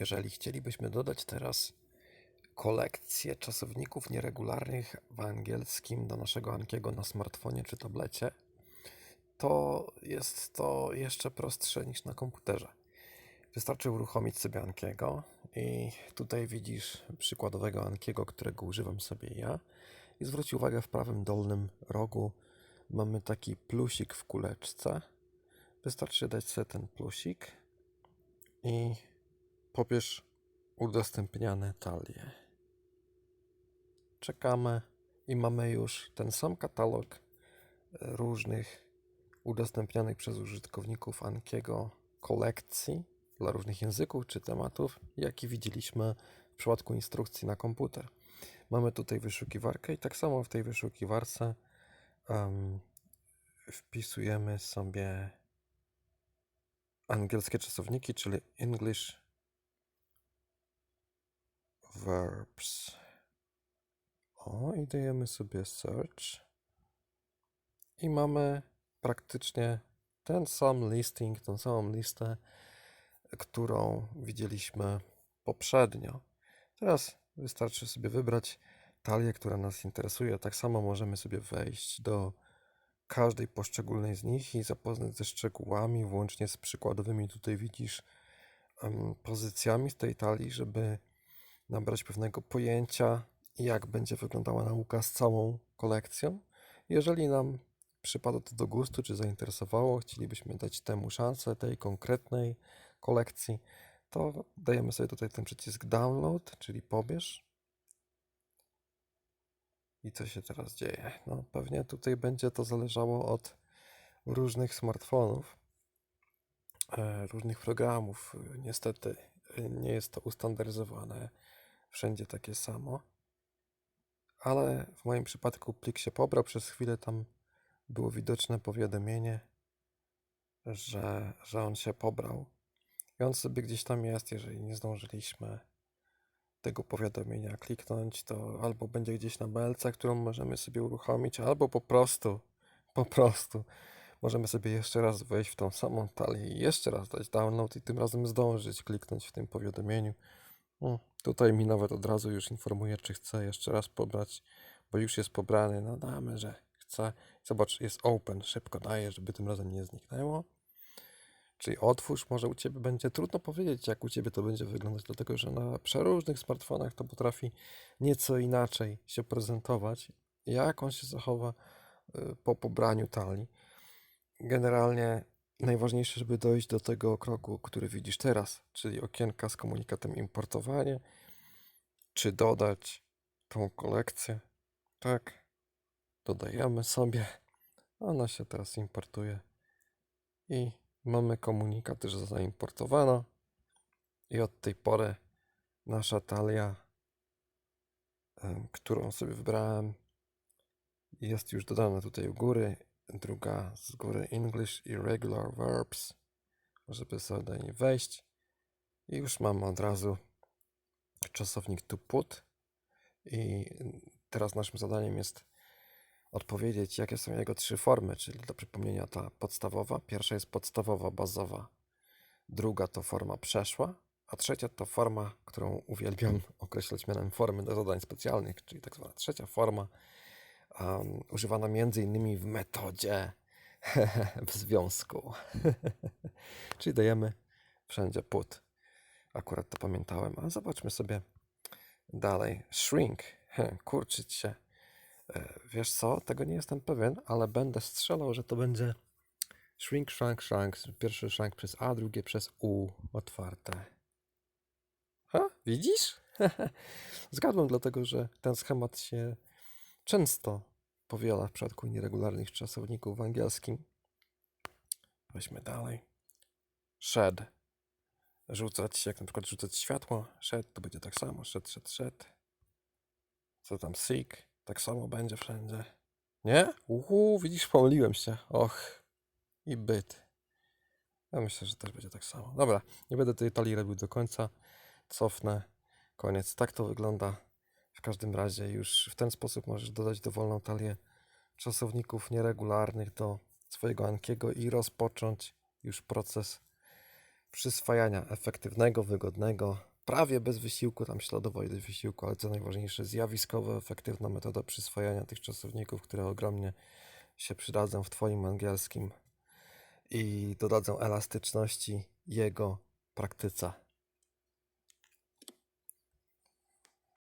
Jeżeli chcielibyśmy dodać teraz kolekcję czasowników nieregularnych w angielskim do naszego Ankiego na smartfonie czy tablecie, to jest to jeszcze prostsze niż na komputerze. Wystarczy uruchomić sobie Ankiego i tutaj widzisz przykładowego Ankiego, którego używam sobie ja. I zwróć uwagę, w prawym dolnym rogu mamy taki plusik w kuleczce. Wystarczy dać sobie ten plusik i pobierz udostępniane talie. Czekamy i mamy już ten sam katalog e, różnych udostępnianych przez użytkowników Ankiego kolekcji dla różnych języków czy tematów, jaki widzieliśmy w przypadku instrukcji na komputer. Mamy tutaj wyszukiwarkę i tak samo w tej wyszukiwarce em, wpisujemy sobie angielskie czasowniki, czyli English verbs. O, i dajemy sobie search. I mamy praktycznie ten sam listing, tą samą listę, którą widzieliśmy poprzednio. Teraz wystarczy sobie wybrać talię, która nas interesuje. Tak samo możemy sobie wejść do każdej poszczególnej z nich i zapoznać ze szczegółami, włącznie z przykładowymi, tutaj widzisz, pozycjami z tej talii, żeby nabrać pewnego pojęcia, jak będzie wyglądała nauka z całą kolekcją. Jeżeli nam przypada to do gustu, czy zainteresowało, chcielibyśmy dać temu szansę, tej konkretnej kolekcji, to dajemy sobie tutaj ten przycisk download, czyli pobierz. I co się teraz dzieje? No pewnie tutaj będzie to zależało od różnych smartfonów, e, różnych programów. Niestety nie jest to ustandaryzowane wszędzie takie samo. Ale w moim przypadku plik się pobrał. Przez chwilę tam było widoczne powiadomienie, że, że on się pobrał. I on sobie gdzieś tam jest, jeżeli nie zdążyliśmy tego powiadomienia kliknąć, to albo będzie gdzieś na belce, którą możemy sobie uruchomić, albo po prostu, po prostu możemy sobie jeszcze raz wejść w tą samą talię i jeszcze raz dać download i tym razem zdążyć kliknąć w tym powiadomieniu. O, tutaj mi nawet od razu już informuje, czy chce jeszcze raz pobrać, bo już jest pobrany. No damy, że chce. Zobacz, jest open, szybko daje, żeby tym razem nie zniknęło. Czyli otwórz, może u Ciebie będzie trudno powiedzieć, jak u Ciebie to będzie wyglądać, dlatego że na przeróżnych smartfonach to potrafi nieco inaczej się prezentować. Jak on się zachowa y, po pobraniu talii. Generalnie najważniejsze, żeby dojść do tego kroku, który widzisz teraz, czyli okienka z komunikatem importowanie, czy dodać tą kolekcję. Tak, dodajemy sobie. Ona się teraz importuje i mamy komunikat, że zaimportowano. I od tej pory nasza talia, którą sobie wybrałem, jest już dodana tutaj u góry. Druga z góry English Irregular Verbs, żeby sobie do niej wejść. I już mamy od razu czasownik to put. I teraz naszym zadaniem jest odpowiedzieć, jakie są jego trzy formy, czyli dla przypomnienia ta podstawowa. Pierwsza jest podstawowa, bazowa. Druga to forma przeszła, a trzecia to forma, którą uwielbiam określać mianem formy do zadań specjalnych, czyli tak zwana trzecia forma, um, używana między innymi w metodzie w związku. czyli dajemy wszędzie put. Akurat to pamiętałem, a zobaczmy sobie dalej. Shrink, kurczyć się. E, Wiesz co, tego nie jestem pewien, ale będę strzelał, że to będzie shrink, shrunk, shrunk. Pierwszy shrunk przez A, drugie przez U otwarte. Ha, widzisz? Zgadłem, dlatego że ten schemat się często powiela w przypadku nieregularnych czasowników w angielskim. Weźmy dalej. Shed. Rzucać, jak na przykład rzucać światło. Shed to będzie tak samo. Shed, shed, shed. Co tam? Seek. Tak samo będzie wszędzie. Nie? Uhu, widzisz, pomyliłem się. Och. I byt. Ja myślę, że też będzie tak samo. Dobra, nie będę tej talii robił do końca. Cofnę. Koniec. Tak to wygląda. Każdym razie już w ten sposób możesz dodać dowolną talię czasowników nieregularnych do swojego Ankiego i rozpocząć już proces przyswajania efektywnego, wygodnego, prawie bez wysiłku, tam śladowo ilość wysiłku, ale co najważniejsze, zjawiskowo efektywna metoda przyswajania tych czasowników, które ogromnie się przydadzą w Twoim angielskim i dodadzą elastyczności jego praktyce.